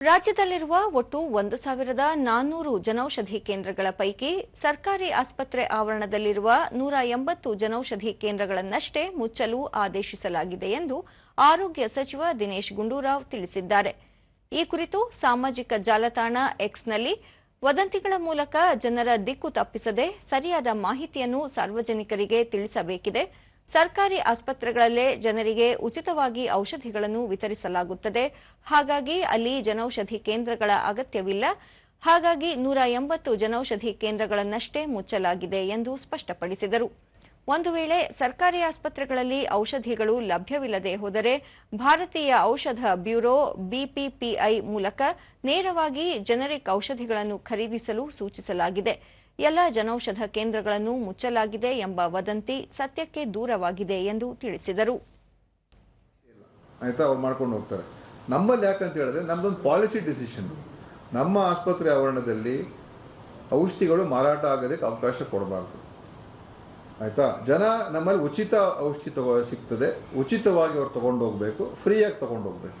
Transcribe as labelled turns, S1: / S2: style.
S1: ರಾಜ್ಯದಲ್ಲಿರುವ ಒಟ್ಟು ಒಂದು ಸಾವಿರದ ನಾನ್ನೂರು ಜನೌಷಧಿ ಕೇಂದ್ರಗಳ ಪೈಕಿ ಸರ್ಕಾರಿ ಆಸ್ಪತ್ರೆ ಆವರಣದಲ್ಲಿರುವ ನೂರ ಎಂಬತ್ತು ಜನೌಷಧಿ ಕೇಂದ್ರಗಳನ್ನಷ್ಟೇ ಮುಚ್ಚಲು ಆದೇಶಿಸಲಾಗಿದೆ ಎಂದು ಆರೋಗ್ಯ ಸಚಿವ ದಿನೇಶ್ ಗುಂಡೂರಾವ್ ತಿಳಿಸಿದ್ದಾರೆ. ಈ ಕುರಿತು ಸಾಮಾಜಿಕ ಜಾಲತಾಣ ಎಕ್ಸ್ನಲ್ಲಿ ವದಂತಿಗಳ ಮೂಲಕ ಜನರ ದಿಕ್ಕು ತಪ್ಪಿಸದೆ ಸರಿಯಾದ ಮಾಹಿತಿಯನ್ನು ಸಾರ್ವಜನಿಕರಿಗೆ ತಿಳಿಸಬೇಕಿದೆ. ಸರ್ಕಾರಿ ಆಸ್ಪತ್ರೆಗಳಲ್ಲೇ ಜನರಿಗೆ ಉಚಿತವಾಗಿ ಔಷಧಿಗಳನ್ನು ವಿತರಿಸಲಾಗುತ್ತದೆ. ಹಾಗಾಗಿ ಅಲ್ಲಿ ಜನೌಷಧಿ ಕೇಂದ್ರಗಳ ಅಗತ್ಯವಿಲ್ಲ. ಹಾಗಾಗಿ ನೂರ ಎಂಬತ್ತು ಜನೌಷಧಿ ಕೇಂದ್ರಗಳನ್ನಷ್ಟೇ ಮುಚ್ಚಲಾಗಿದೆ ಎಂದು ಸ್ಪಷ್ಟಪಡಿಸಿದರು. ಒಂದು ವೇಳೆ ಸರ್ಕಾರಿ ಆಸ್ಪತ್ರೆಗಳಲ್ಲಿ ಔಷಧಿಗಳು ಲಭ್ಯವಿಲ್ಲದೆ ಹೋದರೆ ಭಾರತೀಯ ಔಷಧ ಬ್ಯೂರೋ ಬಿಪಿಪಿಐ ಮೂಲಕ ನೇರವಾಗಿ ಜನರಿಕ್ ಔಷಧಿಗಳನ್ನು ಖರೀದಿಸಲು ಸೂಚಿಸಲಾಗಿದೆ. ಎಲ್ಲ ಜನೌಷಧ ಕೇಂದ್ರಗಳನ್ನು ಮುಚ್ಚಲಾಗಿದೆ ಎಂಬ ವದಂತಿ ಸತ್ಯಕ್ಕೆ ದೂರವಾಗಿದೆ ಎಂದು ತಿಳಿಸಿದರು.
S2: ಆಯಿತಾ, ಅವ್ರು ಮಾಡ್ಕೊಂಡು ಹೋಗ್ತಾರೆ. ನಮ್ಮಲ್ಲಿ ಯಾಕಂತ ಹೇಳಿದ್ರೆ ನಮ್ಮದೊಂದು ಪಾಲಿಸಿ ಡಿಸಿಷನ್ ನಮ್ಮ ಆಸ್ಪತ್ರೆ ಆವರಣದಲ್ಲಿ ಔಷಧಿಗಳು ಮಾರಾಟ ಆಗೋದಕ್ಕೆ ಅವಕಾಶ ಕೊಡಬಾರ್ದು. ಆಯಿತಾ? ಜನ ನಮ್ಮಲ್ಲಿ ಉಚಿತ ಔಷಧಿ ತಗೋ ಸಿಗ್ತದೆ. ಉಚಿತವಾಗಿ ಅವ್ರು ತೊಗೊಂಡು ಹೋಗಬೇಕು ಫ್ರೀಯಾಗಿ ತೊಗೊಂಡು ಹೋಗಬೇಕು